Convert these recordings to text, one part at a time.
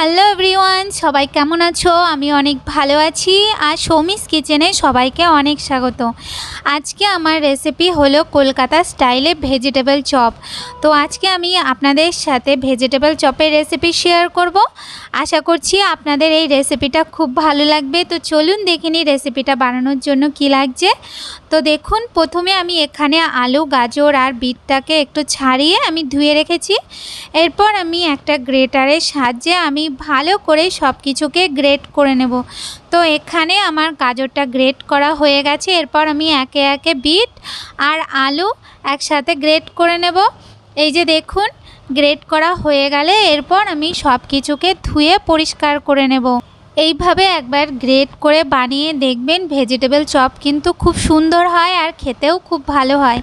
Hello everyone, সবাই কেমন আছো? আমি অনেক ভালো আছি আর সৌমিস কিচেনে সবাইকে অনেক স্বাগত। আজকে আমার রেসিপি হলো কলকাতা স্টাইলে ভেজিটেবল চপ তো আজকে আমি আপনাদের সাথে ভেজিটেবল চপের রেসিপি শেয়ার করব। আশা করছি আপনাদের এই রেসিপিটা খুব ভালো লাগবে। তো চলুন দেখে রেসিপিটা বানানোর জন্য কি লাগছে। তো দেখুন, প্রথমে আমি এখানে আলু, গাজর আর বিটটাকে একটু ছাড়িয়ে আমি ধুয়ে রেখেছি। এরপর আমি একটা গ্রেটারের সাহায্যে আমি ভালো করে সব কিছুকে গ্রেট করে নেব। তো এখানে আমার গাজরটা গ্রেট করা হয়ে গেছে। এরপর আমি একে একে বিট আর আলু একসাথে গ্রেট করে নেব। এই যে দেখুন, গ্রেট করা হয়ে গেলে এরপর আমি সব কিছুকে ধুয়ে পরিষ্কার করে নেব। এইভাবে একবার গ্রেট করে বানিয়ে দেখবেন ভেজিটেবল চপ কিন্তু খুব সুন্দর হয় আর খেতেও খুব ভালো হয়।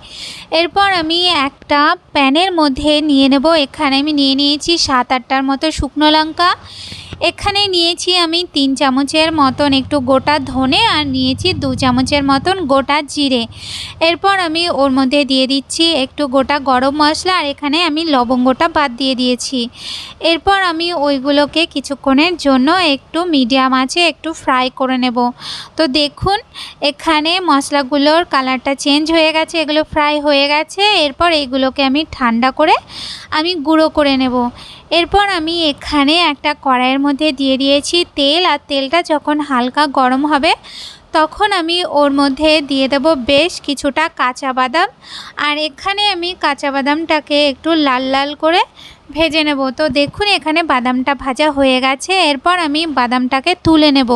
এরপর আমি একটা প্যানের মধ্যে নিয়ে নেব। এখানে আমি নিয়ে নিয়েছি সাত আটটার মতো শুকনো লঙ্কা। এখানে নিয়েছি আমি তিন চামচের মতন একটু গোটা ধনে আর নিয়েছি দু চামচের মতন গোটা জিরে। এরপর আমি ওর মধ্যে দিয়ে দিচ্ছি একটু গোটা গরম মশলা আর এখানে আমি লবঙ্গটা বাদ দিয়ে দিয়েছি। এরপর আমি ওইগুলোকে কিছুক্ষণের জন্য একটু মিডিয়াম আছে, একটু ফ্রাই করে নেব। তো দেখুন, এখানে মশলাগুলোর কালারটা চেঞ্জ হয়ে গেছে, এগুলো ফ্রাই হয়ে গেছে। এরপর এইগুলোকে আমি ঠান্ডা করে আমি গুঁড়ো করে নেব। এরপর আমি এখানে একটা কড়াইয়ের মধ্যে দিয়ে দিয়েছি তেল, আর তেলটা যখন হালকা গরম হবে, তখন আমি ওর মধ্যে দিয়ে দেব বেশ কিছুটা কাঁচা বাদাম। আর এখানে আমি কাঁচা বাদামটাকে একটু লাল লাল করে ভেজে নেব। তো দেখুন, এখানে বাদামটা ভাজা হয়ে গেছে। এরপর আমি বাদামটাকে তুলে নেব।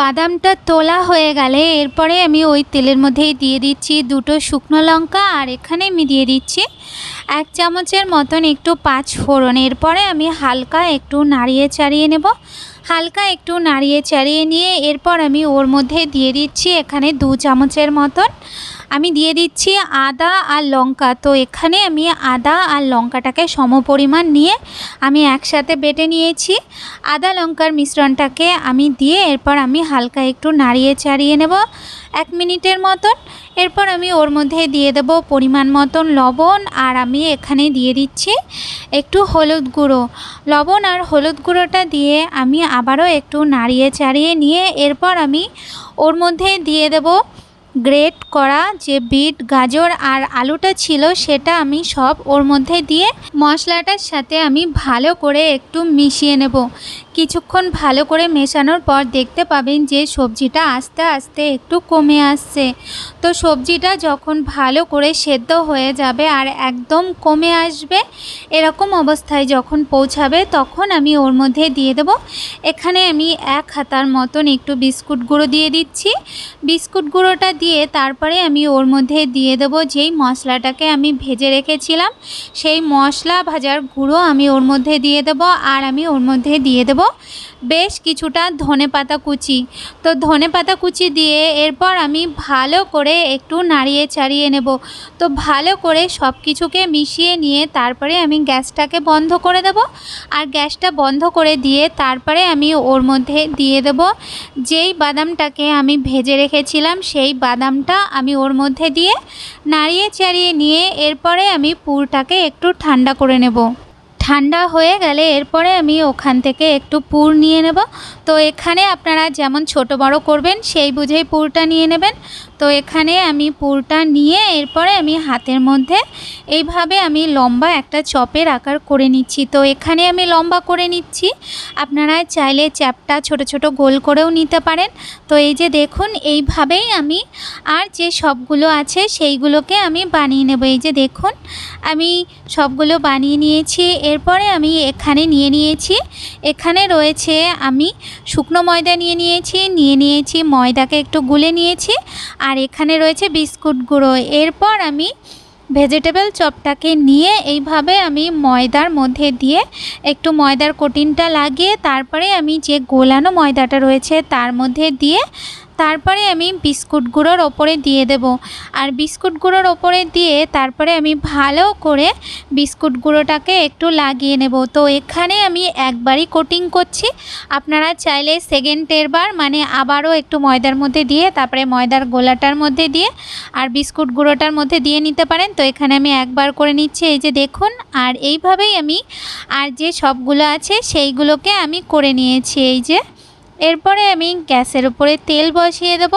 বাদামটা তোলা হয়ে গেলে এরপরে আমি ওই তেলের মধ্যেই দিয়ে দিচ্ছি দুটো শুকনো লঙ্কা আর এখানে আমি দিয়ে দিচ্ছি এক চামচের মতন একটু পাঁচ ফোড়ন। এরপরে আমি হালকা একটু নাড়িয়ে চাড়িয়ে নেব। হালকা একটু নাড়িয়ে চাড়িয়ে নিয়ে এরপর আমি ওর মধ্যে দিয়ে দিচ্ছি এখানে দু চামচের মতন আমি দিয়ে দিচ্ছি আদা আর লঙ্কা। তো এখানে আমি আদা আর লঙ্কাটাকে সমপরিমাণ নিয়ে আমি একসাথে বেটে নিয়েছি। আদা লঙ্কার মিশ্রণটাকে আমি দিয়ে এরপর আমি হালকা একটু নাড়িয়ে চাড়িয়ে নেব এক মিনিটের মতন। এরপর আমি ওর মধ্যে দিয়ে দেব পরিমাণ মতন লবণ আর আমি এখানে দিয়ে দিচ্ছি একটু হলুদ গুঁড়ো। লবণ আর হলুদ গুঁড়োটা দিয়ে আমি আবারও একটু নাড়িয়ে চাড়িয়ে নিয়ে এরপর আমি ওর মধ্যে দিয়ে দেব গ্রেট করা যে বিট, গাজর আর আলুটা ছিল সেটা আমি সব ওর মধ্যে দিয়ে মশলাটার সাথে আমি ভালো করে একটু মিশিয়ে নেব। কিছুক্ষণ ভালো করে মেশানোর পর দেখতে পাবেন যে সবজিটা আস্তে আস্তে একটু কমে আসছে। তো সবজিটা যখন ভালো করে সেদ্ধ হয়ে যাবে আর একদম কমে আসবে, এরকম অবস্থায় যখন পৌঁছাবে তখন আমি ওর মধ্যে দিয়ে দেব। এখানে আমি এক হাতার মতন একটু বিস্কুট গুঁড়ো দিয়ে দিচ্ছি। বিস্কুট গুঁড়োটা দিয়ে তারপরে আমি ওর মধ্যে দিয়ে দেবো যেই মশলাটাকে আমি ভেজে রেখেছিলাম, সেই মশলা ভাজার গুঁড়ো আমি ওর মধ্যে দিয়ে দেবো আর আমি ওর মধ্যে দিয়ে দেবো। বেশ কিছুটা ধনে পাতা কুচি। তো ধনে পাতা কুচি দিয়ে এরপর আমি ভালো করে একটু নাড়িয়ে চাড়িয়ে নেব। তো ভালো করে সব কিছুকে মিশিয়ে নিয়ে তারপরে আমি গ্যাসটাকে বন্ধ করে দেব। আর গ্যাসটা বন্ধ করে দিয়ে তারপরে আমি ওর মধ্যে দিয়ে দেব। যেই বাদামটাকে আমি ভেজে রেখেছিলাম, সেই বাদামটা আমি ওর মধ্যে দিয়ে নাড়িয়ে চাড়িয়ে নিয়ে এরপরে আমি পুরটাকে একটু ঠান্ডা করে নেব। ঠান্ডা হয়ে গেলে এরপরে আমি ওখান থেকে একটু পুর নিয়ে নেব। তো এখানে আপনারা যেমন ছোট বড় করবেন, সেই বুঝেই পুরটা নিয়ে নেবেন। তো এখানে আমি পুরটা নিয়ে এরপরে আমি হাতের মধ্যে এইভাবে আমি লম্বা একটা চপের আকার করে নিচ্ছি। তো এখানে আমি লম্বা করে নিচ্ছি। আপনারা চাইলে চ্যাপটা ছোট ছোট গোল করেও নিতে পারেন। তো এই যে দেখুন, এইভাবেই আমি আর যে সবগুলো আছে সেইগুলোকে আমি বানিয়ে নেব। এই যে দেখুন, আমি সবগুলো বানিয়ে নিয়েছি। এরপরে আমি এখানে নিয়ে নিয়েছি। এখানে রয়েছে আমি শুকনো ময়দা নিয়ে নিয়েছি নিয়ে নিয়েছি ময়দাকে একটু গুলে নিয়েছি আর এখানে রয়েছে বিস্কুট গুঁড়ো। এরপর আমি ভেজিটেবল চপটাকে নিয়ে এইভাবে আমি ময়দার মধ্যে দিয়ে একটু ময়দার কোটিনটা লাগিয়ে তারপরে আমি যে গোলানো ময়দাটা রয়েছে তার মধ্যে দিয়ে তারপরে আমি বিস্কুট গুঁড়োর ওপরে দিয়ে দেব। আর বিস্কুট গুঁড়োর ওপরে দিয়ে তারপরে আমি ভালো করে বিস্কুট গুঁড়োটাকে একটু লাগিয়ে নেব। তো এখানে আমি একবারই কোটিং করছি। আপনারা চাইলে সেকেন্ডের বার মানে আবারও একটু ময়দার মধ্যে দিয়ে, তারপরে ময়দার গোলাটার মধ্যে দিয়ে আর বিস্কুট গুঁড়োটার মধ্যে দিয়ে নিতে পারেন। তো এখানে আমি একবার করে নিচ্ছি, এই যে দেখুন। আর এইভাবেই আমি, আর যে সবগুলো আছে সেইগুলোকে আমি করে নিয়েছি, এই যে। এরপরে আমি গ্যাসের উপরে তেল বসিয়ে দেব।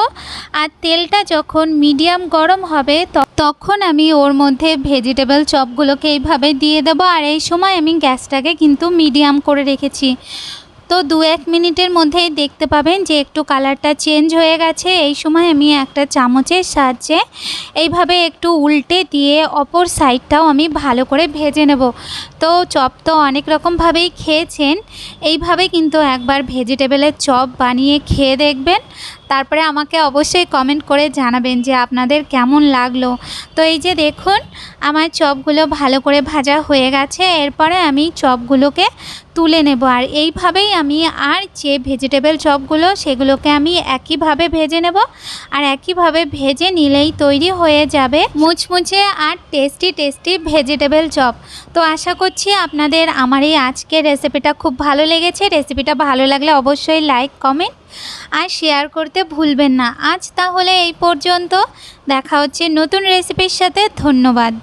আর তেলটা যখন মিডিয়াম গরম হবে তখন আমি ওর মধ্যে ভেজিটেবল চপগুলোকে এইভাবে দিয়ে দেবো। আর এই সময় আমি গ্যাসটাকে কিন্তু মিডিয়াম করে রেখেছি। তো দু এক মিনিটের মধ্যেই দেখতে পাবেন যে একটু কালারটা চেঞ্জ হয়ে গেছে। এই সময় আমি একটা চামচের সাহায্যে এইভাবে একটু উল্টে দিয়ে অপর সাইডটাও আমি ভালো করে ভেজে নেব। তো চপ তো অনেক রকমভাবেই খেয়েছেন। এইভাবে কিন্তু একবার ভেজিটেবলের চপ বানিয়ে খেয়ে দেখবেন। তারপরে আমাকে অবশ্যই কমেন্ট করে জানাবেন যে আপনাদের কেমন লাগল। তো এই যে দেখুন, আমার চপগুলো ভালো করে ভাজা হয়ে গেছে, এরপরে আমি চপগুলোকে তুলে নেব। আর এইভাবেই আমি আর যে ভেজিটেবল চপগুলো, সেগুলোকে আমি একইভাবে ভেজে নেব। আর একইভাবে ভেজে নিলেই তৈরি হয়ে যাবে মুচমুচে আর টেস্টি টেস্টি ভেজিটেবল চপ। তো আশা করছি আপনাদের আমার এই আজকের রেসিপিটা খুব ভালো লেগেছে। রেসিপিটা ভালো লাগলে অবশ্যই লাইক কমেন্ট আর শেয়ার করতে ভুলবেন না। আজ তাহলে এই পর্যন্ত। দেখা হচ্ছে নতুন রেসিপির সাথে। ধন্যবাদ।